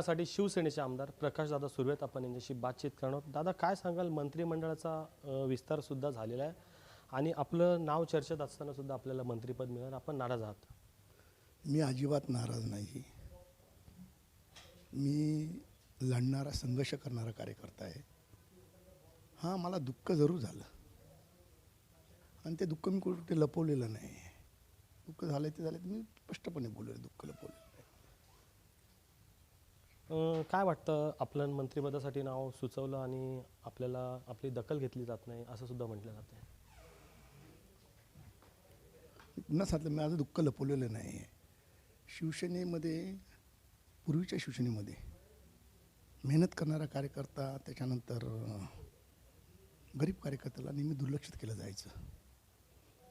साठी शिवसेनेचे आमदार प्रकाशदादा सुरवेत आपण यांच्याशी बातचीत करणार आहोत. दादा काय सांगाल? मंत्रिमंडळाचा विस्तार सुद्धा झालेला आहे आणि आपलं नाव चर्चेत असताना सुद्धा आपल्याला मंत्रिपद मिळणार. आपण नाराज आहात. मी अजिबात नाराज नाही. मी लढणारा संघर्ष करणारा कार्यकर्ता आहे. हां मला दुःख जरूर झालं. आणि ते दुःख मी कुठे लपवलेलं नाही. दुःख झालं ते झालं मी स्पष्टपणे बोलले दुःख लपवलेलं काय वाटतं आपलं मंत्रिपदासाठी नाव सुचवलं आणि आपल्याला आपली दखल घेतली जात नाही असं सुद्धा म्हटलं जातं पुन्हा सांगितलं माझं दुःख लपवलेलं नाही. आहे शिवसेनेमध्ये पूर्वीच्या शिवसेनेमध्ये मेहनत करणारा कार्यकर्ता त्याच्यानंतर अं, गरीब कार्यकर्त्याला नेहमी दुर्लक्षित केलं जायचं.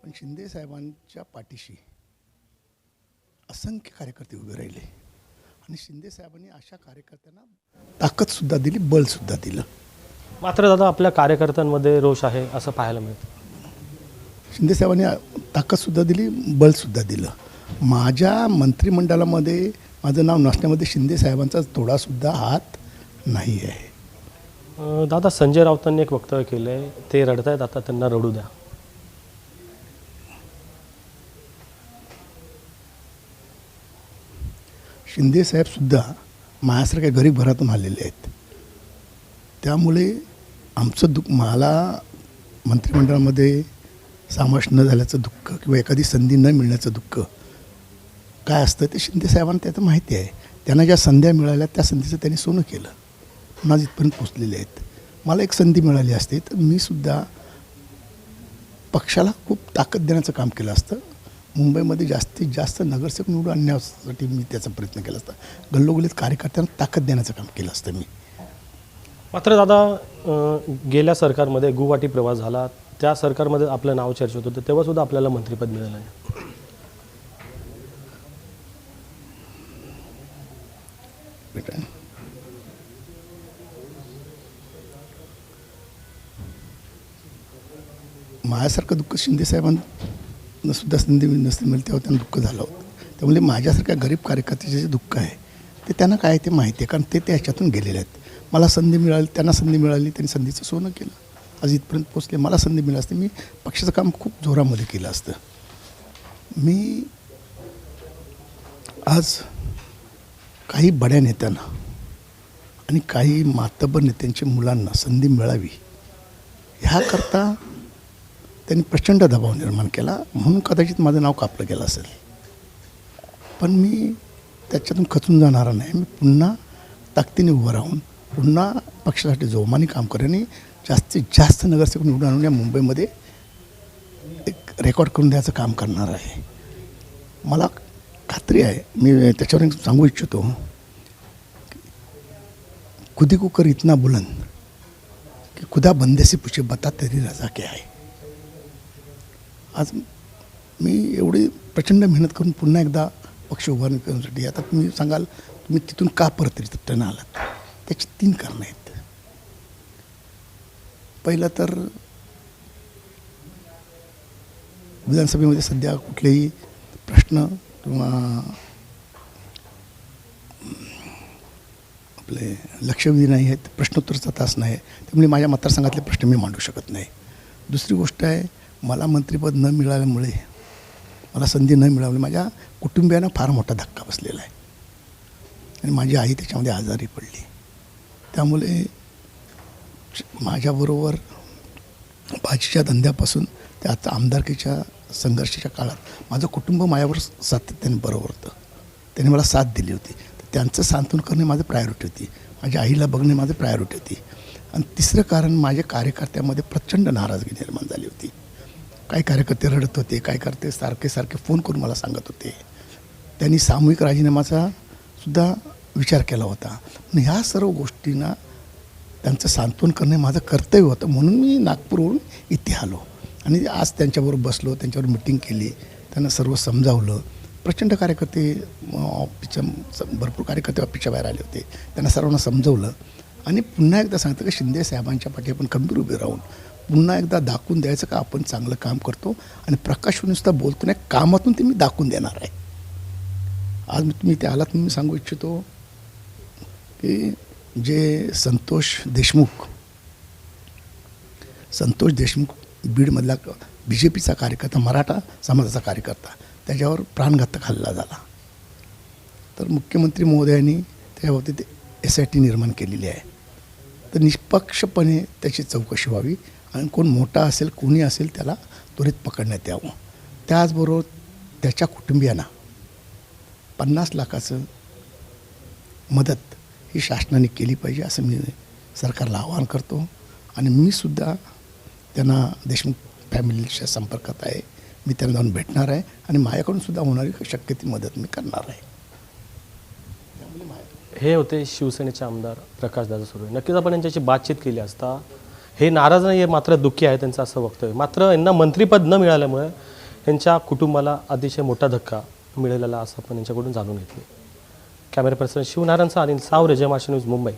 पण शिंदे साहेबांच्या पाठीशी असंख्य कार्यकर्ते उभे राहिले. आणि शिंदे साहेबांनी अशा कार्यकर्त्यांना ताकदसुद्धा दिली बलसुद्धा दिलं. मात्र दादा आपल्या कार्यकर्त्यांमध्ये रोष आहे असं पाहायला मिळतं. शिंदे साहेबांनी ताकदसुद्धा दिली बलसुद्धा दिलं. माझ्या मंत्रिमंडळामध्ये माझं नाव नसण्यामध्ये शिंदे साहेबांचा थोडासुद्धा हात नाही आहे. दादा संजय राऊतांनी एक वक्तव्य केलं आहे ते रडतायत आता त्यांना रडू द्या. शिंदे साहेबसुद्धा माझ्यासारख्या गरीब घरातून आलेले आहेत. त्यामुळे आमचं दुःख मला मंत्रिमंडळामध्ये समावेश न झाल्याचं दुःख किंवा एखादी संधी न मिळण्याचं दुःख काय असतं ते शिंदेसाहेबांना त्याचं माहिती आहे. त्यांना ज्या संध्या मिळाल्या त्या संधीचं त्यांनी सोनं केलं. पुन्हा इथपर्यंत पोचलेले आहेत. मला एक संधी मिळाली असते तर मी सुद्धा पक्षाला खूप ताकद देण्याचं काम केलं असतं. मुंबईमध्ये जास्तीत जास्त नगरसेवक निवडून आणण्यासाठी मी त्याचा प्रयत्न केला असता. गल्लोगल्लीत कार्यकर्त्यांना ताकद देण्याचं काम केलं असतं मी. मात्र दादा गेल्या सरकारमध्ये गुवाहाटी प्रवास झाला. त्या सरकारमध्ये आपलं नाव चर्चेत होतं. तेव्हा सुद्धा आपल्याला मंत्रिपद मिळालं नाही. माझ्यासारखं दुःख शिंदे साहेबांना सुद्धा संधी नसते मिळते तेव्हा त्यांना दुःख झालं होतं. त्यामुळे माझ्यासारख्या गरीब कार्यकर्त्याचे जे दुःख आहे ते त्यांना काय ते माहिती आहे कारण ते त्याच्यातून गेलेले आहेत. मला संधी मिळाली त्यांना संधी मिळाली त्यांनी संधीचं सोनं केलं. आज इथपर्यंत पोचले मला संधी मिळाली असते. मी पक्षाचं काम खूप जोरामध्ये केलं असतं. मी आज काही बड्या नेत्यांना आणि काही मातबर नेत्यांच्या मुलांना संधी मिळावी ह्याकरता त्यांनी प्रचंड दबाव निर्माण केला. म्हणून कदाचित माझं नाव कापलं गेलं असेल. पण मी त्याच्यातून खचून जाणारा नाही. मी पुन्हा ताकदीने उभं राहून पुन्हा पक्षासाठी जोमाने काम करेन आणि जास्तीत जास्त नगरसेवक निवडून आणून या मुंबईमध्ये एक रेकॉर्ड करून द्यायचं काम करणार आहे. मला खात्री आहे. मी त्याच्यावर एक सांगू इच्छितो. खुदी को कर इतना बुलंद की खुदा बंदे से पूछे बता तेरी रजा क्या आहे आज मी एवढी प्रचंड मेहनत करून पुन्हा एकदा पक्ष उभारणी करण्यासाठी. आता तुम्ही सांगाल तुम्ही तिथून का परत रिटर्न आलात. त्याची तीन कारणं आहेत. पहिलं तर विधानसभेमध्ये सध्या कुठलेही प्रश्न किंवा आपले लक्षवेधी नाही आहेत प्रश्नोत्तरचा तास नाही त्यामुळे माझ्या मतदारसंघातले प्रश्न मी मांडू शकत नाही. दुसरी गोष्ट आहे मला मंत्रिपद न मिळाल्यामुळे मला संधी न मिळाल्यामुळे माझ्या कुटुंबियांना फार मोठा धक्का बसलेला आहे. आणि माझी आई त्याच्यामध्ये आजारी पडली. त्यामुळे माझ्याबरोबर भाजीच्या धंद्यापासून ते आता आमदारकीच्या संघर्षाच्या काळात माझं कुटुंब माझ्यावर सातत्याने बरोबर होतं. त्यांनी मला साथ दिली होती. तर त्यांचं सांत्वन करणे माझं प्रायोरिटी होती. माझ्या आईला बघणे माझं प्रायोरिटी होती. आणि तिसरं कारण माझ्या कार्यकर्त्यामध्ये प्रचंड नाराजगी निर्माण काय कार्यकर्ते रडत होते काय करते सारखे सारखे फोन करून मला सांगत होते. त्यांनी सामूहिक राजीनामाचा सुद्धा विचार केला होता. ह्या सर्व गोष्टींना त्यांचं सांत्वन करणे माझं कर्तव्य होतं. म्हणून मी नागपूरवरून इथे आलो. आणि आज त्यांच्याबरोबर बसलो त्यांच्यावर मिटिंग केली. त्यांना सर्व समजावलं. प्रचंड कार्यकर्ते ऑफिसच्या भरपूर कार्यकर्ते ऑफिसच्या बाहेर आले होते. त्यांना सर्वांना समजवलं. आणि पुन्हा एकदा सांगतं की शिंदे साहेबांच्या पाठी आपण खंबीर उभे राहून पुन्हा एकदा दाखवून द्यायचं का आपण चांगलं काम करतो? आणि प्रकाश नुसता बोलतो नाही कामातून ते मी दाखवून देणार आहे. आज मी तुम्ही ते आलात मी सांगू इच्छितो की जे संतोष देशमुख संतोष देशमुख बीडमधला बी जे पीचा कार्यकर्ता मराठा समाजाचा कार्यकर्ता त्याच्यावर प्राणघातक हल्ला झाला. तर मुख्यमंत्री महोदयांनी त्याबाबतीत एस आय टी निर्माण केलेली आहे. तर निष्पक्षपणे त्याची चौकशी व्हावी. आणि कोण मोठा असेल कोणी असेल त्याला त्वरित पकडण्यात यावं. त्याचबरोबर त्याच्या कुटुंबियांना पन्नास लाखाचं मदत ही शासनाने केली पाहिजे असं मी सरकारला आवाहन करतो. आणि मी सुद्धा त्यांना देशमुख फॅमिलीच्या संपर्कात आहे. मी त्यांना जाऊन भेटणार आहे. आणि माझ्याकडून सुद्धा होणारी शक्य ती मदत मी करणार आहे. हे होते शिवसेनेचे आमदार प्रकाशदादा सुर्वे. नक्कीच आपण यांच्याशी बातचीत केली असता हे नाराज नाही आहे मात्र दुःखी आहे त्यांचं असं वक्तव्य. मात्र यांना मंत्रीपद न मिळाल्यामुळे यांच्या कुटुंबाला अतिशय मोठा धक्का मिळालेला असं आपण यांच्याकडून जाणून घेतले. कॅमेरा पर्सन शिवनारायणचा अनिल सावरे जय न्यूज मुंबई.